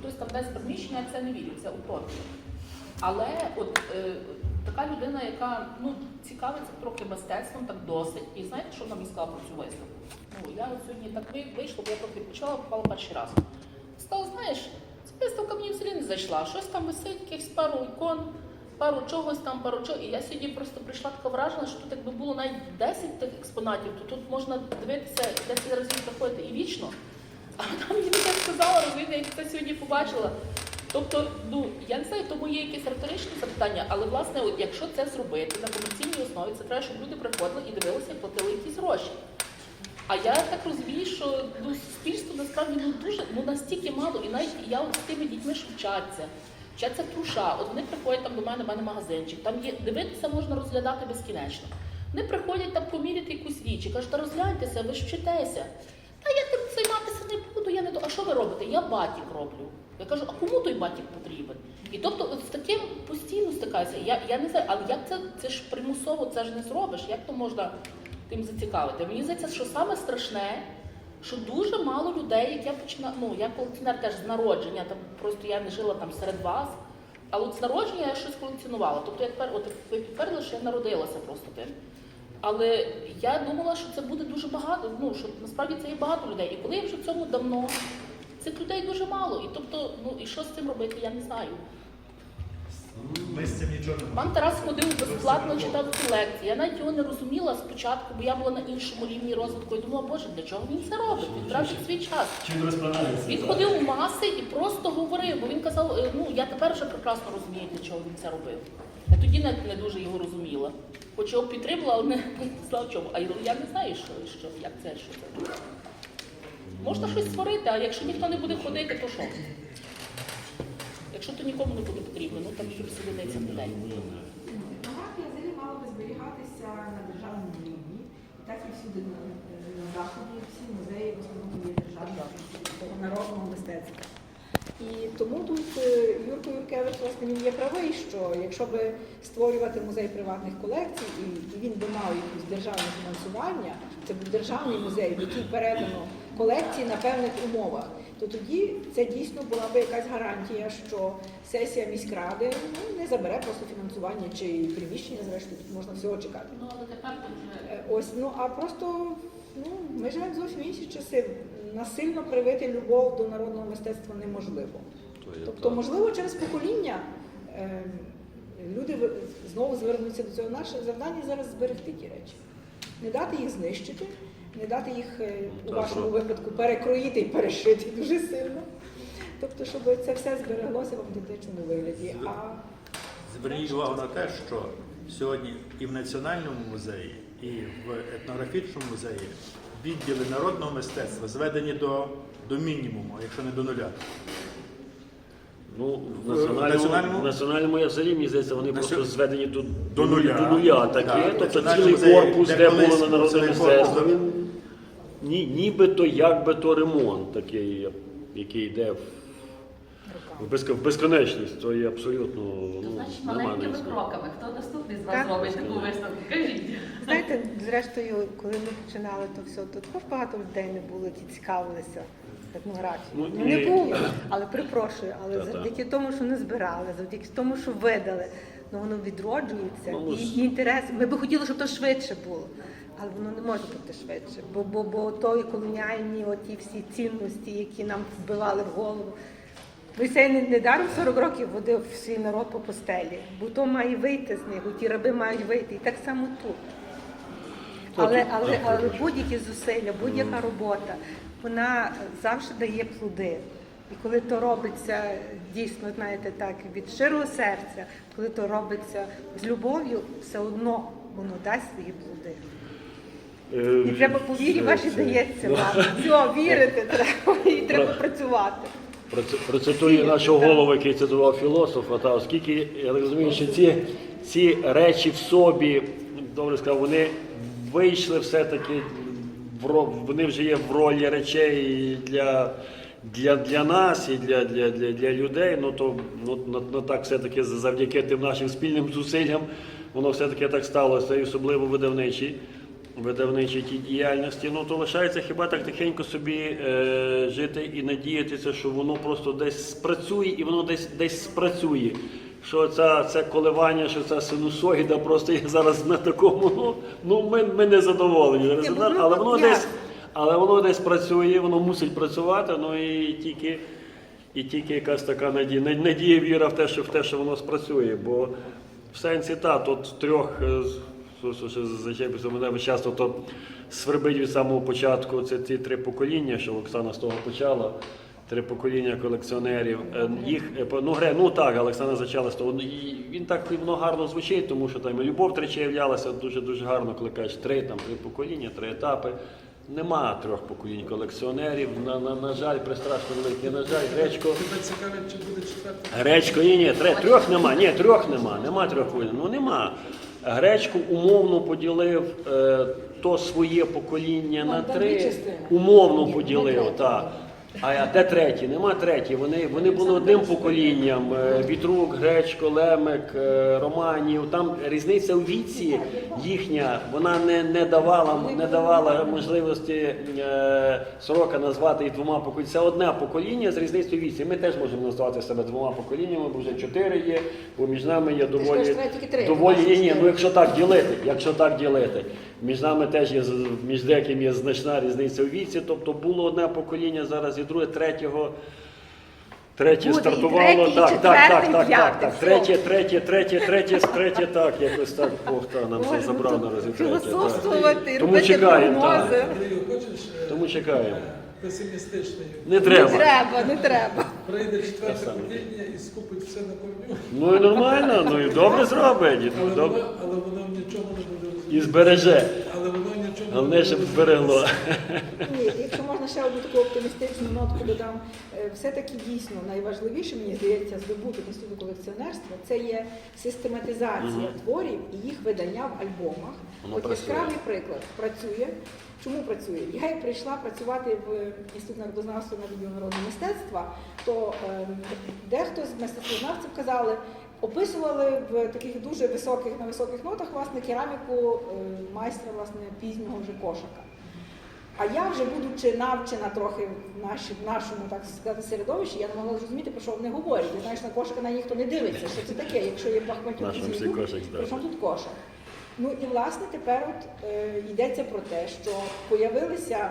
хтось там дасть приміщення, це не вірю, це утопія. Але от е, така людина, яка ну, цікавиться трохи мистецтвом, так досить. І знаєте, що вона мені сказала про цю виставку? Ну, я от сьогодні так вийшла, бо я трохи почала, попала перший раз. Сказала, знаєш, ця виставка мені взагалі не зайшла. Щось там висить, якихось пару ікон, пару чогось там, пару чого. І я сьогодні просто прийшла така вражена, що тут якби було навіть 10 тих експонатів, то тут можна дивитися 10 разів приходити і вічно. А там мені так сказала, розумієте, як це сьогодні побачила. Тобто, ну я не знаю, тому є якесь риторичне запитання, але власне, от, якщо це зробити на комерційній основі, це треба, щоб люди приходили і дивилися, і платили якісь гроші. А я так розумію, що ну, суспільство насправді ну дуже ну настільки мало, і навіть я от з тими дітьми що вчаться, вчаться труша. От вони приходять там до мене, в мене магазинчик. Там є дивитися, можна розглядати безкінечно. Вони приходять там поміряти якусь річ і кажуть, розгляньтеся, ви ж вчитеся. Та я тим займатися не буду, я не. А що ви робите? Я батік роблю. Я кажу, а кому той батік потрібен? І тобто з таким постійно стикаюся. Я, я не знаю, але як це, це ж примусово, це ж не зробиш. Як то можна тим зацікавити? Мені здається, що саме страшне, що дуже мало людей, як я починаю, ну я колекціонер теж з народження, там просто я не жила там серед вас. Але от з народження я щось колекціонувала. Тобто я тепер, от ви підтвердили, що я народилася просто тим. Але я думала, що це буде дуже багато. Ну що насправді це є багато людей. І коли я вже в цьому давно, цих людей дуже мало. І тобто, ну і що з цим робити, я не знаю. Ми з цим нічого не Пан. Тарас ходив безплатно, читав ці лекції. Я навіть його не розуміла спочатку, бо я була на іншому рівні розвитку і думала, боже, для чого він це робить? Він тратить свій час. Чим розпадається? Він ходив у маси і просто говорив, бо він казав, е, ну я тепер вже прекрасно розумію, для чого він це робив. Я тоді не, не дуже його розуміла. Хоч його підтримала, але не знала чому. А я не знаю, що, що як це, що це. Можна щось створити, а якщо ніхто не буде ходити, то що? Якщо то нікому не буде потрібно, ну там щоб сидиться людей. Монархія взагалі мала би зберігатися на державному рівні. І так і всюди на, заході, всі музеї в основному є державні того народного мистецтва. І тому тут е, Юрко Юркевич власне він є правий, що якщо би створювати музей приватних колекцій, і він би мав якусь державне фінансування, це був державний музей, в який передано колекції на певних умовах, то тоді це дійсно була би якась гарантія, що сесія міськради ну, не забере просто фінансування чи приміщення, зрештою тут можна всього чекати. Ну але тепер вже. Е, Ось, ну а просто ну, ми живемо зовсім інші часи. Насильно привити любов до народного мистецтва неможливо. Тобто, можливо, через покоління е, люди знову звернуться до цього. Наше завдання зараз зберегти ті речі, не дати їх знищити, не дати їх е, у вашому випадку перекроїти і перешити дуже сильно. Тобто, щоб це все збереглося в автентичному вигляді. А Зверніть увагу на те, що сьогодні і в Національному музеї, і в етнографічному музеї відділи народного мистецтва зведені до, до мінімуму, якщо не до нуля. Ну, в національному, національному? в національному я взагалі, мені здається, вони На просто зведені до, До нуля. До нуля таке. Так, тобто цілий музей, корпус, де де було на народне мистецтво, він ні, нібито як би то ремонт такий, який йде в, в, безк- в безконечність, то є абсолютно ну, Значить, маленькими кроками. Хто наступний з вас Так. робить таку виставку? Кажіть. Знаєте, зрештою, коли ми починали то все, то також багато людей не було, які цікавилися етнографією. Ну, Ну, не було, але перепрошую, але Та-та. завдяки тому, що не збирали, завдяки тому, що видали, ну воно відроджується. Ну, і, і інтерес. Ми би хотіли, щоб то швидше було. Але воно не може бути швидше, бо, бо, бо тої колоніальні оті всі цінності, які нам вбивали в голову. Мойсей не, не даром 40 років водив свій народ по постелі, бо то має вийти з них, ті раби мають вийти. І так само тут. Але, але, але будь-які зусилля, будь-яка робота, вона завжди дає плоди. І коли то робиться дійсно, знаєте, так, від щирого серця, коли то робиться з любов'ю, все одно воно дасть свої плоди. Е, І треба по вірі вашій дається ну, вам. Все, вірити треба і треба працювати. Процитую нашого голову, який цитував філософа, та оскільки я так розумію, що ці, ці речі в собі, добре сказав, вони вийшли все-таки, вони вже є в ролі речей для, для, для нас і для, для, для, для людей, ну то ну, ну, ну, так все-таки завдяки тим нашим спільним зусиллям, воно все-таки так сталося, і особливо видавничі видавничій тій діяльності, ну то лишається хіба так тихенько собі е, жити і надіятися, що воно просто десь спрацює і воно десь десь спрацює. Що це, це коливання, що ця синусоїда просто є зараз на такому. Ну, ну ми, ми не задоволені результат, але воно десь, але воно десь працює, воно мусить працювати, ну і тільки. І тільки якась така надія, надія, віра в те, що в те, що воно спрацює. Бо в сенсі та тут трьох е, з- що- що- що зачепився мене часто то свербить від самого початку. Це ці три покоління, що Оксана з того почала. Три покоління колекціонерів. Е, Їх е, ну гре, ну так, Олександра зачала з того. Ну, і Він так воно гарно звучить, тому що там і любов тричі являлася дуже дуже гарно, коли кажеш три там три покоління, три етапи. Нема трьох поколінь колекціонерів. На, на, на жаль, пристрашно велике. На жаль, гречко. Гречко, ні, ні, трьох нема, ні, трьох нема, нема трьох поколінь. Ну нема. Гречку умовно поділив е, то своє покоління на три. Умовно поділив, так. А а де треті? Нема треті. Вони, вони були одним поколінням. Е, Вітрук, Гречко, Лемик, е, Романів. Там різниця у віці їхня, вона не, не давала не давала можливості е, сорока назвати їх двома поколіннями. Це одне покоління з різницею віці. Ми теж можемо назвати себе двома поколіннями, бо вже чотири є, бо між нами є доволі. доволі ні, ні, ну якщо так ділити, якщо так ділити. Між нами теж є між деяким є значна різниця у віці. Тобто було одне покоління, зараз і друге, третього. Третє Буде стартувало. і так, так, четверте, так, і так, так, так. Третє, третє, третє, третє, третє, так, якось так Бог та нам це забрав на разі третє. так. Філософствувати, Тому робити чекаємо, так. прогнози. Андрію, хочеш е, Тому чекаємо. песимістичною? Не Не треба. треба, не треба. Прийде четверте покоління і скупить все на корню. Ну і нормально, ну і добре зробить. і Але добре. воно, але воно в нічому не буде І збереже. Але воно в нічому Головне, не щоб зберегло. Ні, якщо можна ще одну таку оптимістичну нотку додам, е, все-таки дійсно найважливіше, мені здається, здобути інституту колекціонерства це є систематизація творів і їх видання в альбомах. Воно От працює. яскравий приклад працює. Чому працює? Я як прийшла працювати в інститут народознавства на відділ народного мистецтва, то ем, дехто з мистецтвознавців казали, описували в таких дуже високих на високих нотах власне кераміку е, майстра власне пізнього вже кошика. А я вже будучи навчена трохи в, наші, в нашому так сказати середовищі, я не могла зрозуміти, про що вони говорять. Знаєш, на кошика на ніхто не дивиться. Що це таке? Якщо є Бахматюк, Нашому і всі Зіньюк, кошик здався. при чому тут кошик? Ну і власне тепер от е, йдеться про те, що появилися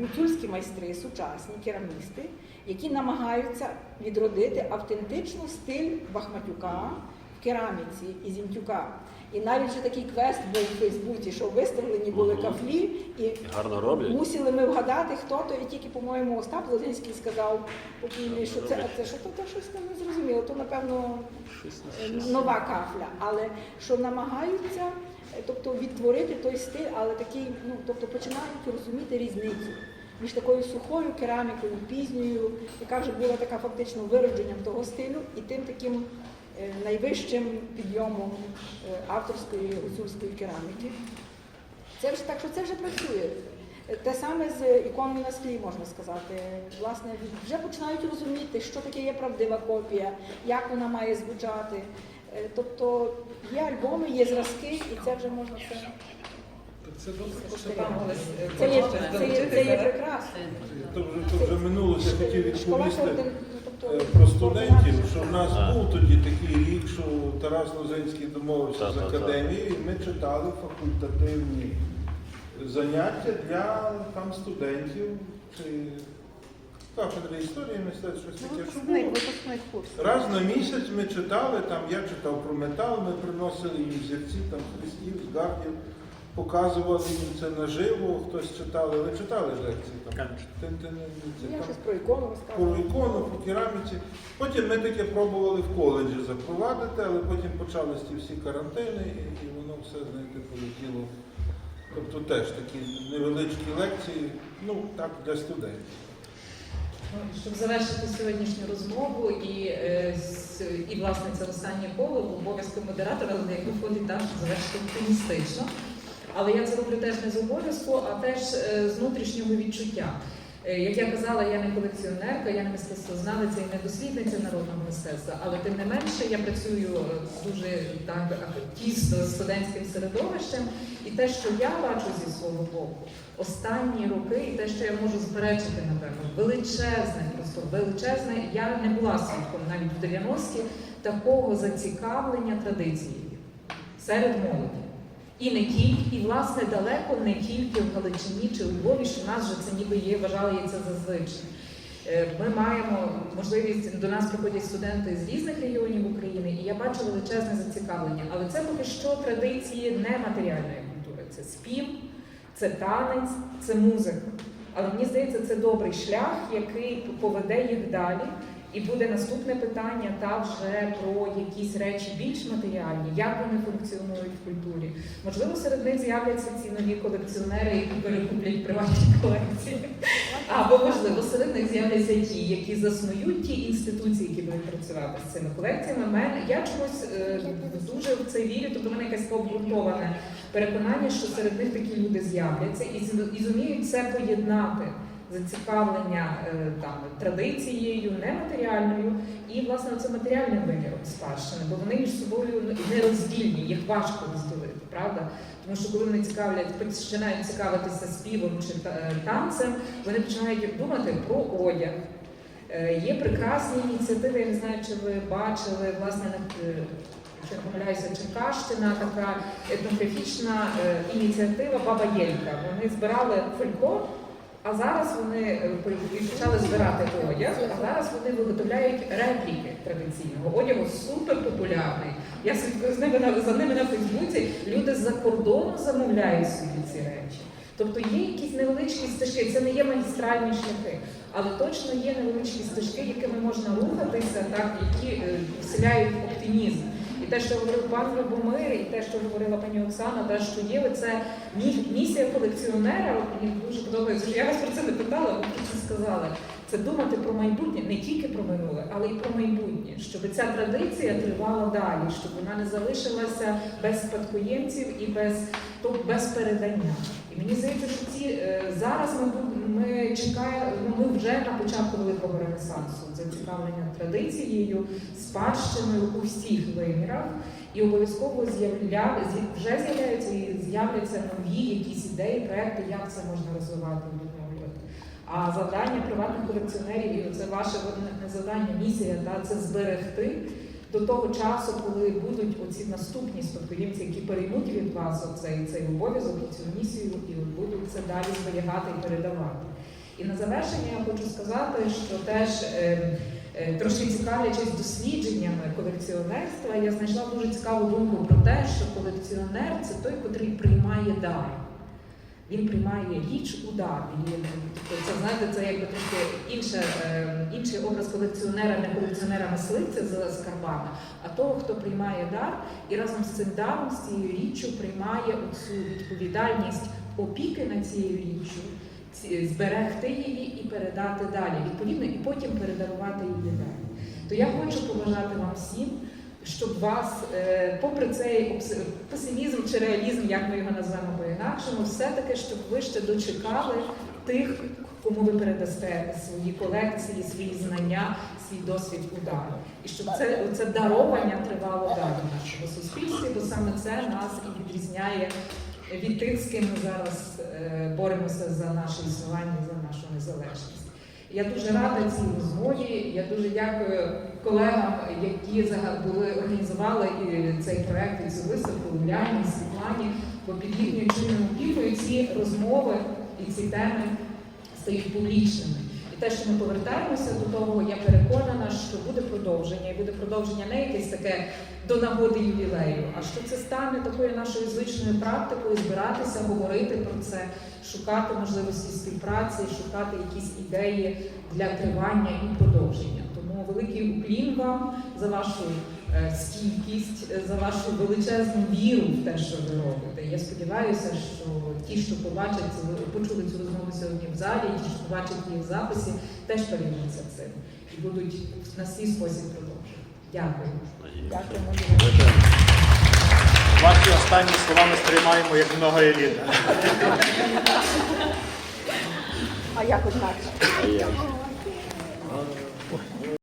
гуцульські майстри, сучасні керамісти, які намагаються відродити автентичну стиль Бахматюка в кераміці і Зінтюка. І навіть вже такий квест був у Фейсбуці, що виставлені були кафлі, і Гарно роблять. мусили ми вгадати, хто то, і тільки, по-моєму, Остап Лозинський сказав покійний, що це, а це що то, то щось там не зрозуміло, то напевно е, нова кафля, але що намагаються, тобто відтворити той стиль, але такий, ну тобто починають розуміти різницю між такою сухою керамікою, пізньою, яка вже була така фактично виродженням того стилю, і тим таким е, найвищим підйомом е, авторської гуцульської кераміки. Це вже так, що це вже працює. Те саме з іконою на склі можна сказати. Власне, вже починають розуміти, що таке є правдива копія, як вона має звучати. Е, Тобто є альбоми, є зразки, і це вже можна все. Це є, це є, це є прекрасно. То вже, я хотів відповісти ну, тобто, е, про студентів, що в нас був тоді такий рік, що Тарас Лозинський домовився з академією, і ми читали факультативні заняття для там студентів чи кафедри історії мистецтва, щось таке. Випускник, випускник курсу. Раз на місяць ми читали, там я читав про метал, ми приносили їм зірці, там хрестів, згардів, показували їм це наживо, хтось читали, ви читали лекції там? Ти- ти це, Я там щось про ікону Про ікону, про кераміці. Потім ми таке пробували в коледжі запровадити, але потім почались ті всі карантини, і, і воно все, знаєте, полетіло. Тобто теж такі невеличкі лекції, ну так, для студентів. Щоб завершити сьогоднішню розмову і, е, і власне це останнє коло обов'язку модератора, але як виходить так, що завершити оптимістично. Але я це роблю теж не з обов'язку, а теж е, з внутрішнього відчуття. Е, Як я казала, я не колекціонерка, я не мистецтвознавиця і не дослідниця народного мистецтва, але тим не менше я працюю е, дуже так тісно з студентським середовищем, і те, що я бачу зі свого боку, останні роки, і те, що я можу заперечити, напевно, величезне, просто величезне. Я не була свідком навіть в 90-ті такого зацікавлення традицією серед молоді. І не тільки, і власне далеко не тільки в Галичині чи у Львові, що в нас вже це ніби є, вважається зазвичай. Е, Ми маємо можливість до нас приходять студенти з різних регіонів України, і я бачу величезне зацікавлення. Але це поки що традиції нематеріальної культури. Це спів, це танець, це музика. Але мені здається, це добрий шлях, який поведе їх далі. І буде наступне питання та вже про якісь речі більш матеріальні, як вони функціонують в культурі. Можливо, серед них з'являться ці нові колекціонери, які перекуплять приватні колекції. Або можливо, серед них з'являться ті, які заснують ті інституції, які будуть працювати з цими колекціями. Мене я чомусь е, дуже в це вірю, тобто мене якесь обґрунтоване переконання, що серед них такі люди з'являться і, і зуміють це поєднати. Зацікавлення е, там традицією, нематеріальною і власне це матеріальним виміром спадщини, бо вони між собою ну, нероздільні, їх важко розділити, правда? Тому що коли вони цікавлять, починають цікавитися співом чи е, танцем, вони починають думати про одяг. Е, Є прекрасні ініціативи, я не знаю, чи ви бачили, власне, якщо не помиляюся, Черкащина, така етнографічна ініціатива Баба Єлька. Вони збирали фольклор, а зараз вони е, почали збирати одяг, а зараз вони виготовляють репліки традиційного одягу, супер популярний. Я слідкую з ними на- за ними на Фейсбуці. Люди з-за кордону замовляють собі ці речі. Тобто є якісь невеличкі стежки, це не є магістральні шляхи, але точно є невеличкі стежки, якими можна рухатися, так, які е, вселяють оптимізм. Те, що говорив пан Любомир, і те, що говорила пані Оксана, те, що є, це місія колекціонера. Мені дуже подобається, я вас про це не питала, ви про це сказали. Це думати про майбутнє, не тільки про минуле, але й про майбутнє, щоб ця традиція тривала далі, щоб вона не залишилася без спадкоємців і без, тобто без передання. І мені здається, що ці е, зараз ми, бу- ми чекаємо, ми вже на початку великого ренесансу зацікавлення традицією, спадщиною у всіх вимірах. І обов'язково з'явля... з'я- вже з'являються і з'являться нові якісь ідеї, проекти, як це можна розвивати. А завдання приватних колекціонерів, і це ваше не завдання, місія, та, це зберегти до того часу, коли будуть оці наступні спадкоємці, які переймуть від вас оцей, цей обов'язок, цю місію, і будуть це далі зберігати і передавати. І на завершення я хочу сказати, що теж е, е, трошки цікавлячись дослідженнями колекціонерства, я знайшла дуже цікаву думку про те, що колекціонер це той, котрий приймає дар. Він приймає річ у дар. Це знаєте, це якби трохи інше, е, інший образ колекціонера, не колекціонера мисливця з скарбами, а того, хто приймає дар, і разом з цим даром, з цією річчю приймає цю відповідальність опіки над цією річчю, зберегти її і передати далі. Відповідно, і потім передарувати її далі. То я хочу побажати вам всім, щоб вас, е, попри цей песимізм чи реалізм, як ми його назвемо по-інакшому, все-таки, щоб ви ще дочекали тих, кому ви передасте свої колекції, свої знання, свій досвід удару. І щоб це, це даровання тривало далі в нашому суспільстві, бо саме це нас і відрізняє від тих, з ким ми зараз е, боремося за наше існування, за нашу незалежність. Я дуже рада цій розмові. Я дуже дякую колегам, які були організували і цей проект і цю виставку Уляні, Світлані, бо під їхньою чинною опікою ці розмови і ці теми стають публічними. І те, що ми повертаємося до того, я переконана, що буде продовження, і буде продовження не якесь таке до нагоди ювілею, а що це стане такою нашою звичною практикою збиратися, говорити про це, шукати можливості співпраці, шукати якісь ідеї для тривання і продовження. Тому великий уклін вам за вашу е, стійкість, е, за вашу величезну віру в те, що ви робите. Я сподіваюся, що ті, що побачать цю- почули цю розмову сьогодні в залі, і ті, що побачать її в записі, теж переймуться цим і будуть на свій спосіб продовжувати. Дякую. Дякуємо. Ваші останні слова ми сприймаємо як много еліта. А як одначе?